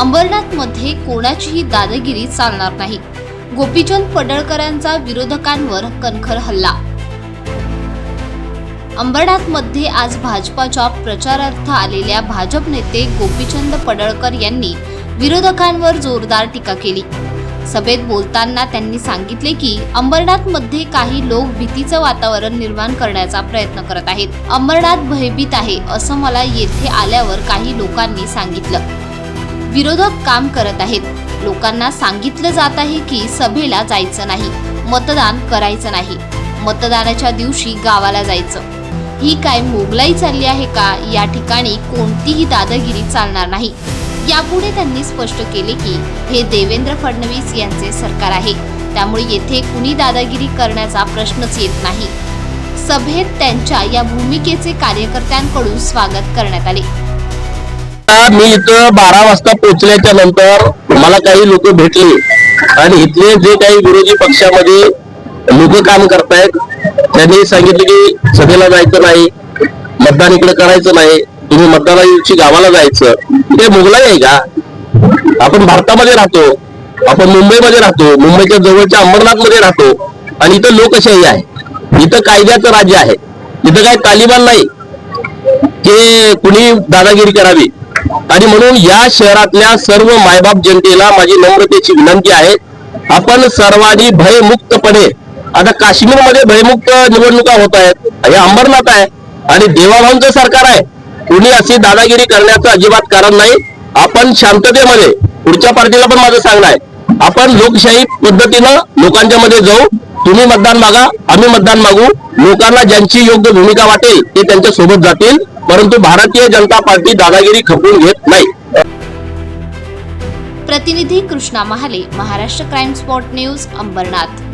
अंबरनाथमध्ये कोणाचीही दादागिरी चालणार नाही. गोपीचंद पडळकरांचा विरोधकांवर कणखर हल्ला. अंबरनाथमध्ये आज भाजपाच्या प्रचारार्थ आलेल्या भाजप नेते गोपीचंद पडळकर यांनी विरोधकांवर जोरदार टीका केली. सभेत बोलताना त्यांनी सांगितले की अंबरनाथमध्ये काही लोक भीतीचं वातावरण निर्माण करण्याचा प्रयत्न करत आहेत. अंबरनाथ भयभीत आहे असं मला येथे आल्यावर काही लोकांनी सांगितलं. विरोधक काम करत आहेत. लोकांना सांगितलं जात आहे की सभेला जायचं नाही मतदान करायचं नाही. मतदानाच्या दिवशी गावाला जायचं. ही काय मोगलाई चालली आहे का? या ठिकाणी कोणतीही दादागिरी चालणार नाही. यापुढे त्यांनी स्पष्ट केले की हे देवेंद्र फडणवीस यांचे सरकार आहे. त्यामुळे येथे कुणी दादागिरी करण्याचा प्रश्नच येत नाही. सभेत त्यांच्या या भूमिकेचे कार्यकर्त्यांकडून स्वागत करण्यात आले. मी इथं बारा वाजता पोहोचल्याच्या नंतर मला काही लोक भेटले. आणि इथले जे काही विरोधी पक्षामध्ये लोक काम करतायत त्यांनी सांगितले की सभेला जायचं नाही मतदान इकडे करायचं नाही तुम्ही मतदाना दिवशी गावाला जायचं. ते मुघलाई आहे का? आपण भारतामध्ये राहतो आपण मुंबईमध्ये राहतो मुंबईच्या जवळच्या अंबरनाथमध्ये राहतो. आणि इथं लोकशाही आहे इथं कायद्याचं राज्य आहे. इथं काय तालिबान नाही. की कुणी दादागिरी करावी आणि म्हणून या शहरातल्या सर्व मायबाप जनतेला माझी नम्रतेची विनंती आहे. आपण सर्वांनी भयमुक्तपणे आता काश्मीरमध्ये भयमुक्त निवडणुका होत आहेत हे अंबरनाथ आहे आणि देवाभाऊंचं सरकार आहे. कुणी अशी दादागिरी करण्याचं अजिबात कारण नाही. आपण शांततेमध्ये पुढच्या पार्टीला पण माझं सांगणं आहे. आपण लोकशाही पद्धतीनं लोकांच्या मध्ये जाऊ. तुम्ही मतदान मागा आम्ही मतदान मागू. लोकांना ज्यांची योग्य भूमिका वाटेल ते त्यांच्यासोबत जातील. परंतु भारतीय जनता पार्टी दादागिरी खपवून घेत नाही. प्रतिनिधी Krishna Mahale Maharashtra crime spot news Ambernath.